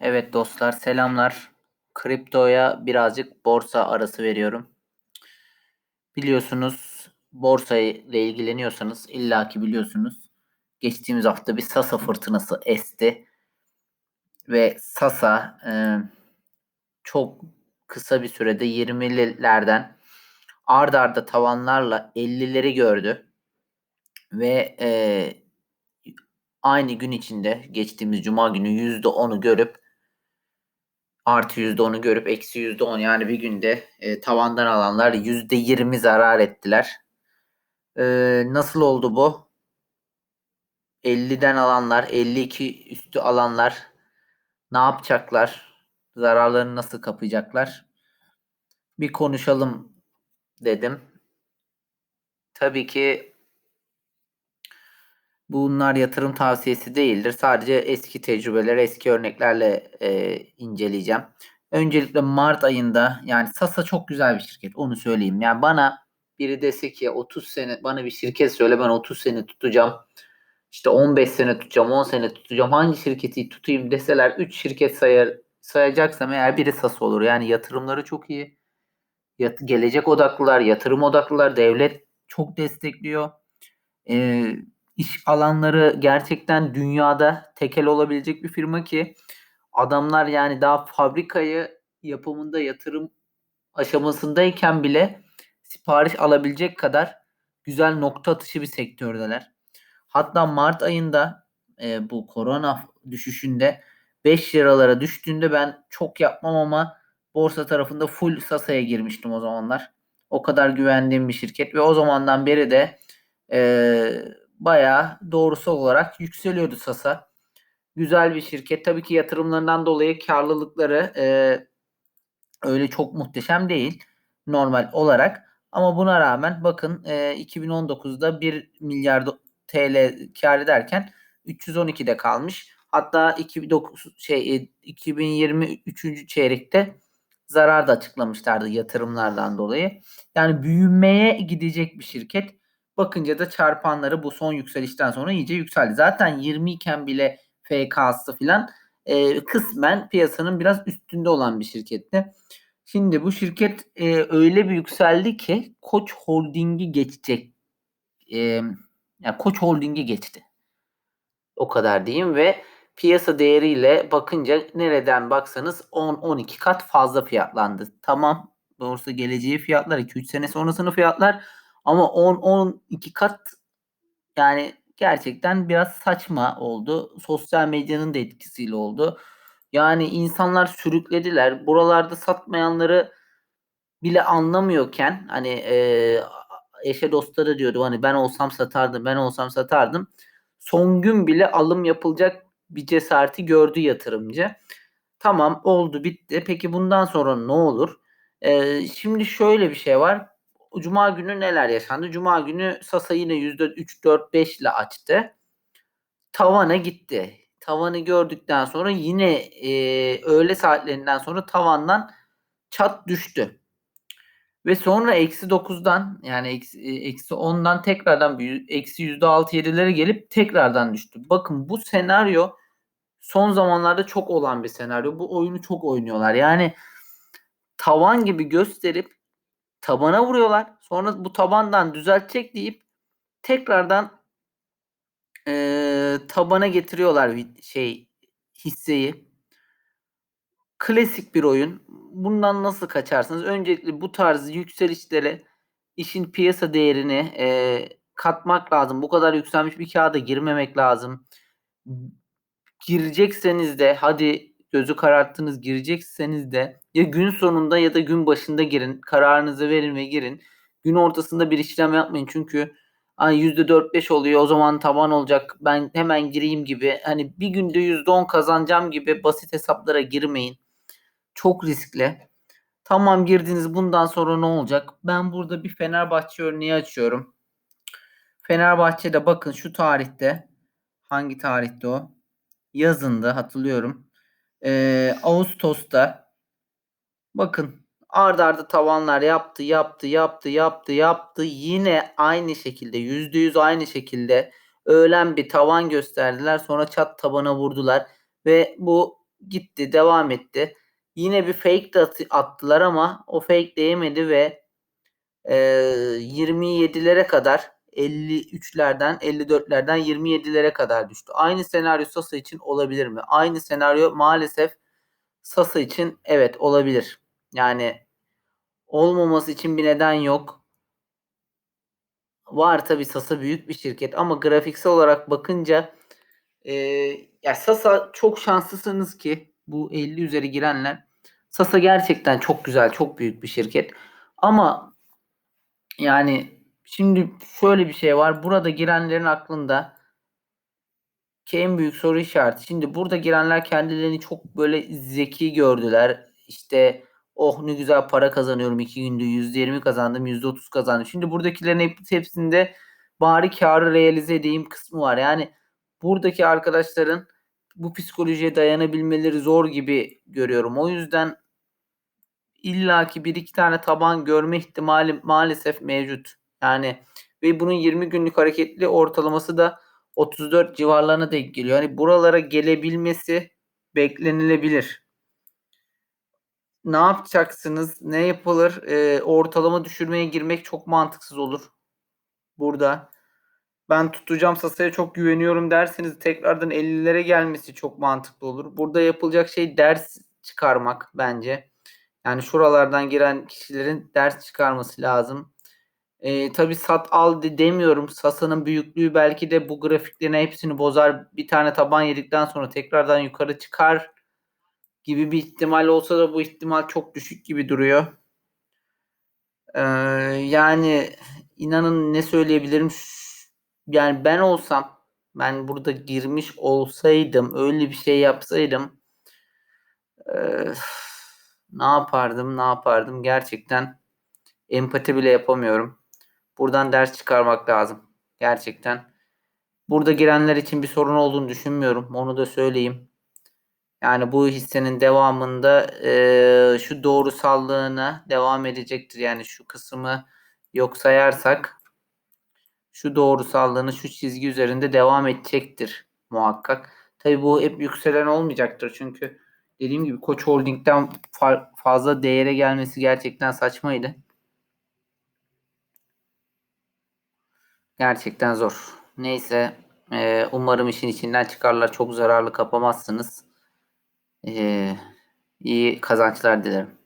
Evet dostlar selamlar. Kriptoya birazcık borsa arası veriyorum. Biliyorsunuz borsa ile ilgileniyorsanız illaki biliyorsunuz. Geçtiğimiz hafta bir Sasa fırtınası esti. Ve Sasa e, çok kısa bir sürede 20'lilerden ard arda tavanlarla 50'leri gördü. Ve e, aynı gün içinde geçtiğimiz cuma günü %10'u görüp artı %10'u görüp eksi %10 yani bir günde e, tavandan alanlar %20 zarar ettiler. E, nasıl oldu bu? 50'den alanlar, 52 üstü alanlar ne yapacaklar? Zararlarını nasıl kapayacaklar? Bir konuşalım dedim. Tabii ki Bunlar yatırım tavsiyesi değildir. Sadece eski tecrübeler, eski örneklerle e, inceleyeceğim. Öncelikle Mart ayında yani Sasa çok güzel bir şirket. Onu söyleyeyim. Yani bana biri dese ki 30 sene bana bir şirket söyle ben 30 sene tutacağım. İşte 15 sene tutacağım, 10 sene tutacağım. Hangi şirketi tutayım deseler 3 şirket sayar, sayacaksam eğer biri Sasa olur. Yani yatırımları çok iyi. Yat, gelecek odaklılar, yatırım odaklılar. Devlet çok destekliyor. Ee, iş alanları gerçekten dünyada tekel olabilecek bir firma ki adamlar yani daha fabrikayı yapımında yatırım aşamasındayken bile sipariş alabilecek kadar güzel nokta atışı bir sektördeler. Hatta Mart ayında e, bu korona düşüşünde 5 liralara düştüğünde ben çok yapmam ama borsa tarafında full Sasa'ya girmiştim o zamanlar. O kadar güvendiğim bir şirket ve o zamandan beri de e, bayağı doğrusu olarak yükseliyordu Sasa. Güzel bir şirket. Tabii ki yatırımlarından dolayı karlılıkları e, öyle çok muhteşem değil normal olarak. Ama buna rağmen bakın e, 2019'da 1 milyar TL kar ederken 312'de kalmış. Hatta 2009 şey 2023. E, çeyrekte zarar da açıklamışlardı yatırımlardan dolayı. Yani büyümeye gidecek bir şirket. Bakınca da çarpanları bu son yükselişten sonra iyice yükseldi. Zaten 20 iken bile FK'sı filan e, kısmen piyasanın biraz üstünde olan bir şirketti. Şimdi bu şirket e, öyle bir yükseldi ki Koç Holding'i geçecek. E, yani Koç Holding'i geçti. O kadar diyeyim ve piyasa değeriyle bakınca nereden baksanız 10-12 kat fazla fiyatlandı. Tamam doğrusu geleceği fiyatlar 2-3 sene sonrasını fiyatlar ama 10-12 kat yani gerçekten biraz saçma oldu. Sosyal medyanın da etkisiyle oldu. Yani insanlar sürüklediler. Buralarda satmayanları bile anlamıyorken hani e, eşe dostları diyordu hani ben olsam satardım ben olsam satardım. Son gün bile alım yapılacak bir cesareti gördü yatırımcı. Tamam oldu bitti. Peki bundan sonra ne olur? Ee, şimdi şöyle bir şey var. Cuma günü neler yaşandı? Cuma günü Sasa yine %3-4-5 ile açtı. Tavana gitti. Tavanı gördükten sonra yine e, öğle saatlerinden sonra tavandan çat düştü. Ve sonra eksi 9'dan yani eksi, e, eksi 10'dan tekrardan eksi %6-7'lere gelip tekrardan düştü. Bakın bu senaryo son zamanlarda çok olan bir senaryo. Bu oyunu çok oynuyorlar. Yani tavan gibi gösterip tabana vuruyorlar. Sonra bu tabandan düzeltecek deyip tekrardan e, tabana getiriyorlar şey hisseyi. Klasik bir oyun. Bundan nasıl kaçarsınız? Öncelikle bu tarz yükselişlere işin piyasa değerini e, katmak lazım. Bu kadar yükselmiş bir kağıda girmemek lazım. Girecekseniz de hadi gözü kararttınız girecekseniz de ya gün sonunda ya da gün başında girin. Kararınızı verin ve girin. Gün ortasında bir işlem yapmayın çünkü hani %4-5 oluyor o zaman taban olacak ben hemen gireyim gibi hani bir günde %10 kazanacağım gibi basit hesaplara girmeyin. Çok riskli. Tamam girdiniz bundan sonra ne olacak? Ben burada bir Fenerbahçe örneği açıyorum. Fenerbahçe'de bakın şu tarihte hangi tarihte o? Yazındı hatırlıyorum. Ee, Ağustos'ta bakın ard arda tavanlar yaptı, yaptı, yaptı, yaptı, yaptı. Yine aynı şekilde yüzde yüz aynı şekilde öğlen bir tavan gösterdiler. Sonra çat tabana vurdular ve bu gitti, devam etti. Yine bir fake de attılar ama o fake değmedi ve e, 27'lere kadar 53'lerden 54'lerden 27'lere kadar düştü. Aynı senaryo Sasa için olabilir mi? Aynı senaryo maalesef Sasa için evet olabilir. Yani olmaması için bir neden yok. Var tabi Sasa büyük bir şirket ama grafiksel olarak bakınca e, ya Sasa çok şanslısınız ki bu 50 üzeri girenler Sasa gerçekten çok güzel, çok büyük bir şirket. Ama yani şimdi şöyle bir şey var. Burada girenlerin aklında en büyük soru işareti. Şimdi burada girenler kendilerini çok böyle zeki gördüler. İşte oh ne güzel para kazanıyorum. iki günde %20 kazandım, %30 kazandım. Şimdi buradakilerin hepsinde bari karı realize edeyim kısmı var. Yani buradaki arkadaşların bu psikolojiye dayanabilmeleri zor gibi görüyorum. O yüzden illaki bir iki tane taban görme ihtimali maalesef mevcut. Yani ve bunun 20 günlük hareketli ortalaması da 34 civarlarına denk geliyor. Yani buralara gelebilmesi beklenilebilir. Ne yapacaksınız? Ne yapılır? Ee, ortalama düşürmeye girmek çok mantıksız olur. Burada. Ben tutacağım Sasa'ya çok güveniyorum derseniz tekrardan 50'lere gelmesi çok mantıklı olur. Burada yapılacak şey ders çıkarmak bence. Yani şuralardan giren kişilerin ders çıkarması lazım. E, tabii sat al de demiyorum. Sasa'nın büyüklüğü belki de bu grafiklerin hepsini bozar. Bir tane taban yedikten sonra tekrardan yukarı çıkar gibi bir ihtimal olsa da bu ihtimal çok düşük gibi duruyor. Ee, yani inanın ne söyleyebilirim? Yani ben olsam ben burada girmiş olsaydım öyle bir şey yapsaydım e, ne yapardım ne yapardım gerçekten empati bile yapamıyorum. Buradan ders çıkarmak lazım. Gerçekten. Burada girenler için bir sorun olduğunu düşünmüyorum. Onu da söyleyeyim. Yani bu hissenin devamında e, şu doğrusallığına devam edecektir. Yani şu kısmı yok sayarsak şu doğrusallığını şu çizgi üzerinde devam edecektir muhakkak. Tabi bu hep yükselen olmayacaktır. Çünkü dediğim gibi Koç Holding'den fazla değere gelmesi gerçekten saçmaydı. Gerçekten zor. Neyse e, umarım işin içinden çıkarlar. Çok zararlı kapamazsınız. E, iyi kazançlar dilerim.